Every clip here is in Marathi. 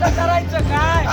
करायचं काय?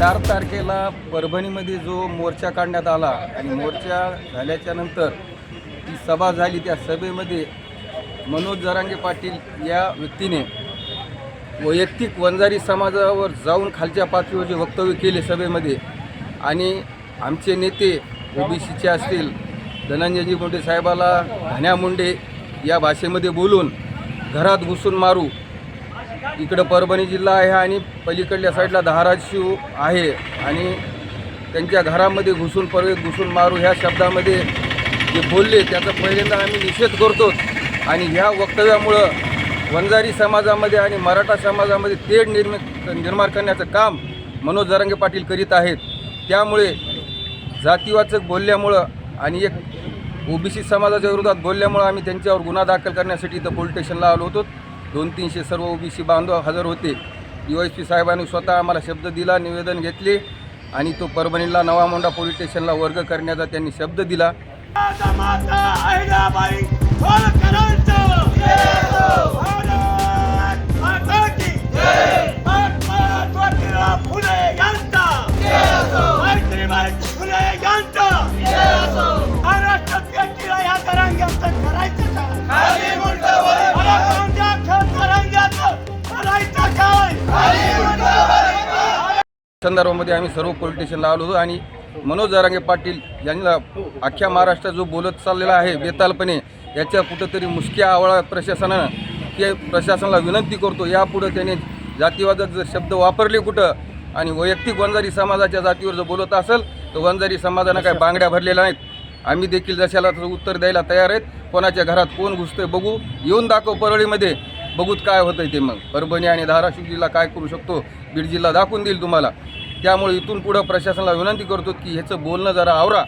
चार तारखेला परभणीमध्ये जो मोर्चा काढण्यात आला आणि मोर्चा झाल्याच्यानंतर ती सभा झाली त्या सभेमध्ये मनोज जरांगे पाटील या व्यक्तीने वैयक्तिक वंजारी समाजावर जाऊन खालच्या पातळीवर जे वक्तव्य केले सभेमध्ये आणि आमचे नेते ओबीसीचे असतील धनंजयजी मुंडे साहेबाला धान्या मुंडे या भाषेमध्ये बोलून घरात घुसून मारू इकडं परभणी जिल्हा आहे आणि पलीकडल्या साईडला धाराशिव आहे आणि त्यांच्या घरामध्ये घुसून परवे घुसून मारू ह्या शब्दामध्ये जे बोलले त्याचा पहिल्यांदा आम्ही निषेध करतो आणि ह्या वक्तव्यामुळं वंजारी समाजामध्ये आणि मराठा समाजामध्ये तेढ निर्मि निर्माण करण्याचं काम मनोज जरांगे पाटील करीत आहेत. त्यामुळे जातीवाचक बोलल्यामुळं आणि एक ओबीसी समाजाच्या विरोधात बोलल्यामुळं आम्ही त्यांच्यावर गुन्हा दाखल करण्यासाठी इथं पोलीस स्टेशनला आलो होतो. दोन तीनशे सर्व ओबीसी बांधव हजर होते. यू एस पी साहेबांनी स्वतः आम्हाला शब्द दिला निवेदन घेतले आणि तो परभणीला नवा मोंडा पोलीस स्टेशनला वर्ग करण्याचा त्यांनी शब्द दिला. संदर्भामध्ये आम्ही सर्व पोलीस आलो होतो आणि मनोज जरांगे पाटील यांना अख्ख्या महाराष्ट्रात जो बोलत चाललेला आहे बेतालपणे याच्या कुठंतरी मुसक्या आवळा प्रशासनानं ते प्रशासनाला विनंती करतो. यापुढं त्याने जातीवादात जर शब्द वापरले कुठं आणि वैयक्तिक वंजारी समाजाच्या जातीवर जर बोलत असेल तर वंजारी समाजानं काय बांगड्या भरलेल्या नाहीत. आम्ही देखील जशाला उत्तर द्यायला तयार आहेत. कोणाच्या घरात कोण घुसतोय बघू. येऊन दाखव परळीमध्ये. बघूत काय होतं ते मग. परभणी आणि धाराशिव जिल्हा काय करू शकतो? बीड जिल्हा दाखवून देईल तुम्हाला. त्यामुळे इथून पुढं प्रशासनाला विनंती करतो की ह्याचं बोलणं जरा आवरा.